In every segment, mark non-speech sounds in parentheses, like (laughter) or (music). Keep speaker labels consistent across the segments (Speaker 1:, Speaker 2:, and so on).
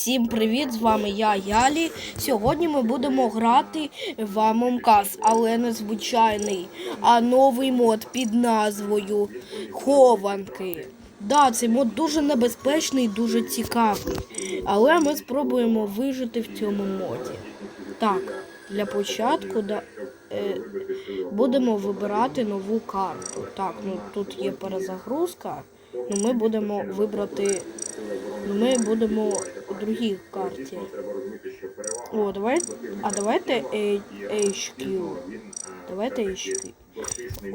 Speaker 1: Всім привіт! З вами я, Ялі. Сьогодні ми будемо грати в Among але не звичайний, а новий мод під назвою Хованки. Да, цей мод дуже небезпечний дуже цікавий. Але ми спробуємо вижити в цьому моді. Так, для початку да, е, будемо вибирати нову карту. Так, ну тут є перезагрузка. Ну, ми будемо вибрати. Ми будемо другій карті. О, давай. А давайте HQ. Давайте HQ.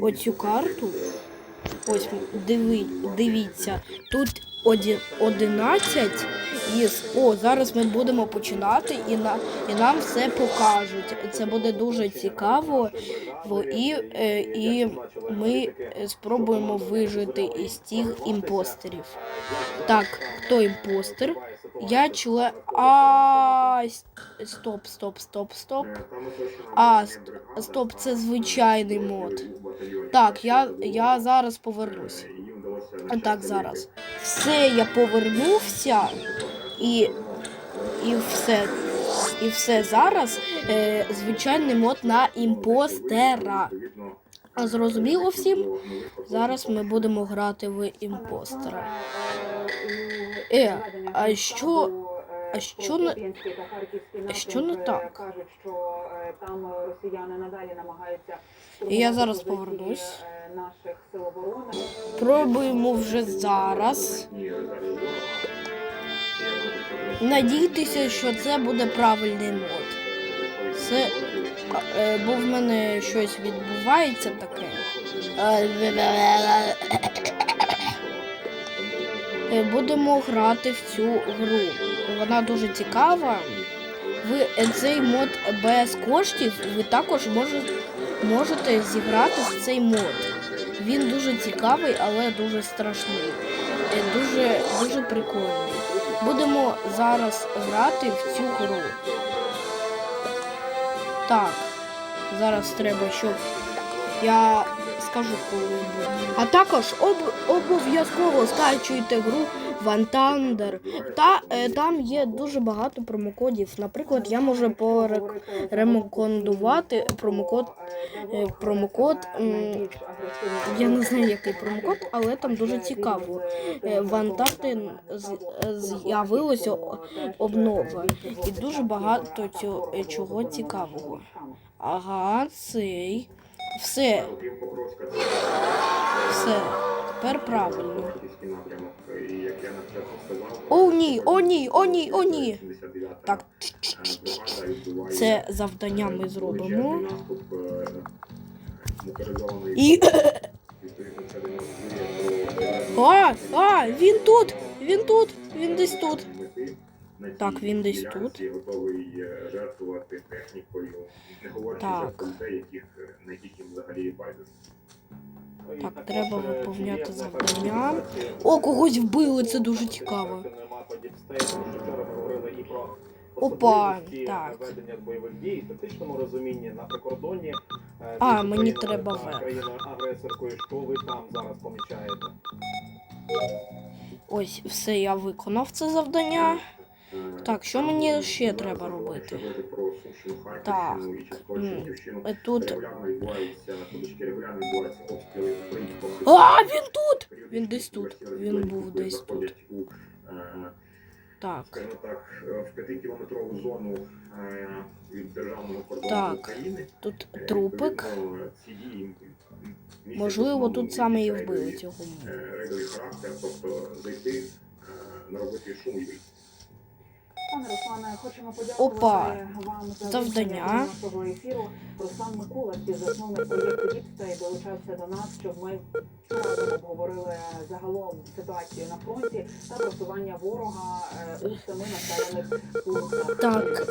Speaker 1: Оцю карту. Ось диви, дивіться. Тут 11 із. О, зараз ми будемо починати і, на, і нам все покажуть. Це буде дуже цікаво. Во- І, е, і ми е, спробуємо вижити із тих імпостерів. Так, хто імпостер? Я член. А стоп, стоп, стоп, стоп. А, стоп, це звичайний мод. Так, я, я зараз повернусь. А так, зараз. Все, я повернувся і. І все. І все зараз е, звичайний мод на імпостера. А зрозуміло всім? Зараз ми будемо грати в імпостера. Е, а що- а що не- а що не так?
Speaker 2: Кажуть, що е, там росіяни надалі намагаються
Speaker 1: я зараз повернусь.
Speaker 2: е, наших сил оборони.
Speaker 1: Пробуємо вже зараз. Надійтеся, що це буде правильний мод. Це е, бо в мене щось відбувається таке. Е, Будемо грати в цю гру. Вона дуже цікава. Ви е, цей мод без коштів ви також можете, можете зіграти в цей мод. Він дуже цікавий, але дуже страшний. Е, Дуже, дуже прикольний. Будемо зараз грати в цю гру. Так, зараз треба, щоб я скажу, коли. А також об, обов'язково скачуйте гру Thunder. Та е, там є дуже багато промокодів. Наприклад, я можу порекомендувати промокод. е, промокод, м, Я не знаю, який промокод, але там дуже цікаво. Е, з'явилося о- обнова. І дуже багато цього, чого цікавого. Ага, цей. Все. Все. Тепер правильно. О, ні, о, ні, о, ні, о, ні. Так. Це завдання ми зробимо. І. (coughs) А, а, він тут! Він тут! Він десь тут. Так, він десь тут.
Speaker 3: Готовий е, жертвувати технікою, не говорячи
Speaker 1: Так.
Speaker 3: вже про людей, яких е, на яких їм взагалі байдуже.
Speaker 1: Так, треба виповняти завдання. О, когось вбили, це дуже цікаво. Опа, так.
Speaker 4: Ведення бойових дій тактичному розумінні на прикордонні. е,
Speaker 1: А, мені треба
Speaker 4: країною агресоркою. Що ви там зараз помічаєте?
Speaker 1: Ось, все, я виконав це завдання. Так, що мені ще треба робити? Так, тут-. А, він тут! Він десь тут. Він був десь тут. Так.
Speaker 3: скажімо так, в п'ятикілометрову зону від державного кордону України.
Speaker 1: Тут трупик. Можливо, тут саме і вбили цього.
Speaker 3: е, рейдовий характер, тобто зайти, е, наробити шум і.
Speaker 2: Пане Руслане, хочемо подякувати
Speaker 1: Опа.
Speaker 2: вам за
Speaker 1: Завдання.
Speaker 2: нашого ефіру. Руслан Микула, співзасновник проєкту «Діпстей», долучався до нас, щоб ми разом обговорили загалом ситуацію на фронті та просування ворога е, у семи населених пунктах.
Speaker 1: Так.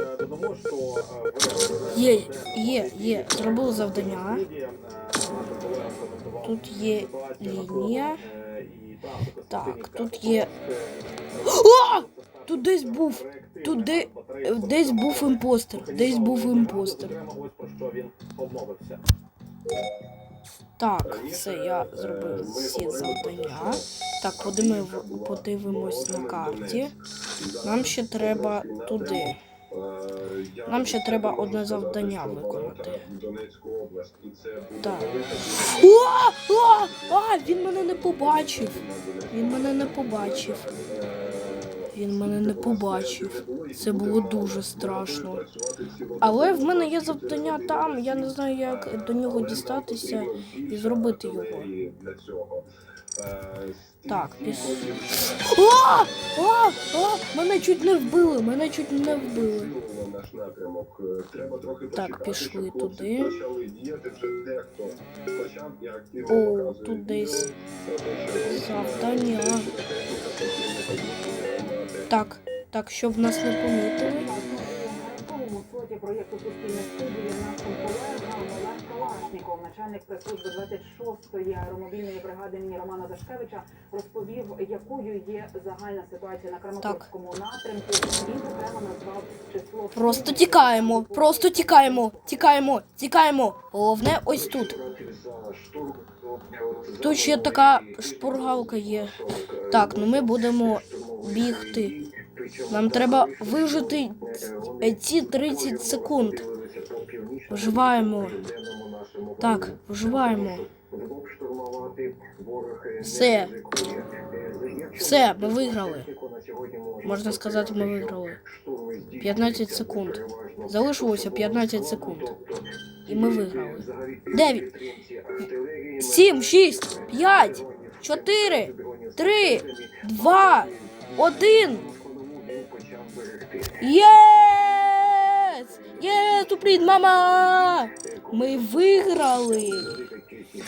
Speaker 4: Е, додамо, що е,
Speaker 1: Є, є, є. Зробив завдання.
Speaker 4: Е,
Speaker 1: Тут є лінія.
Speaker 4: е, і,
Speaker 1: Так, тут є-
Speaker 4: О!
Speaker 1: Тут десь був, тут де- Десь був імпостер. Десь був імпостер. Так, все, я зробив всі завдання. Так, подивимо- подивимось на карті. Нам ще треба туди. Нам ще треба одне завдання виконати. Так. О! О! А, він мене не побачив. Він мене не побачив. Він мене не побачив. Це було дуже страшно. Але в мене є завдання там, я не знаю, як до нього дістатися і зробити його. Так, піс... О! О! О! Мене чуть не вбили, мене чуть не вбили. Так, пішли туди. О, тут десь завдання. Так, так, щоб нас не помітили.
Speaker 2: Проєкту Суспільне студії нашим колегам Олег Калашніков, начальник прес-служби 26-ї аеромобільної бригади імені Романа Дашкевича, розповів, якою є загальна ситуація на Краматорському напрямку. Він зокрема назвав число
Speaker 1: Просто тікаємо, просто тікаємо, тікаємо, тікаємо. Головне ось тут. Тут ще така шпургалка є. Так, ну ми будемо бігти. Нам треба вижити ці 30 секунд. Вживаємо. Так, вживаємо. Все. Все, ми виграли. Можна сказати, ми виграли. 15 секунд. Залишилося 15 секунд. І ми виграли. 9, 7, 6, 5, 4, 3, 2, 1. Єс! Єс, Упліт, мама! Ми виграли!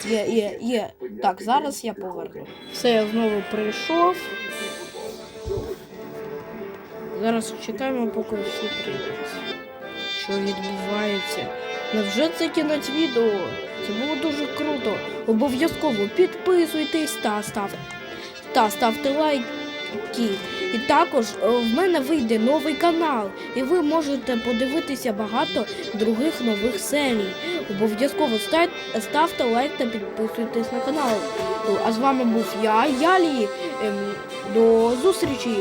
Speaker 1: Є, є, є. Так, зараз я поверну. Все, я знову прийшов. Зараз чекаємо, поки всі прийдуть. Що відбувається? Невже це кінець відео? Це було дуже круто. Обов'язково підписуйтесь та ставте, та ставте лайки. І також е, в мене вийде новий канал, і ви можете подивитися багато других нових серій. Обов'язково став- ставте лайк та підписуйтесь на канал. А з вами був я, Ялі. Ем, До зустрічі!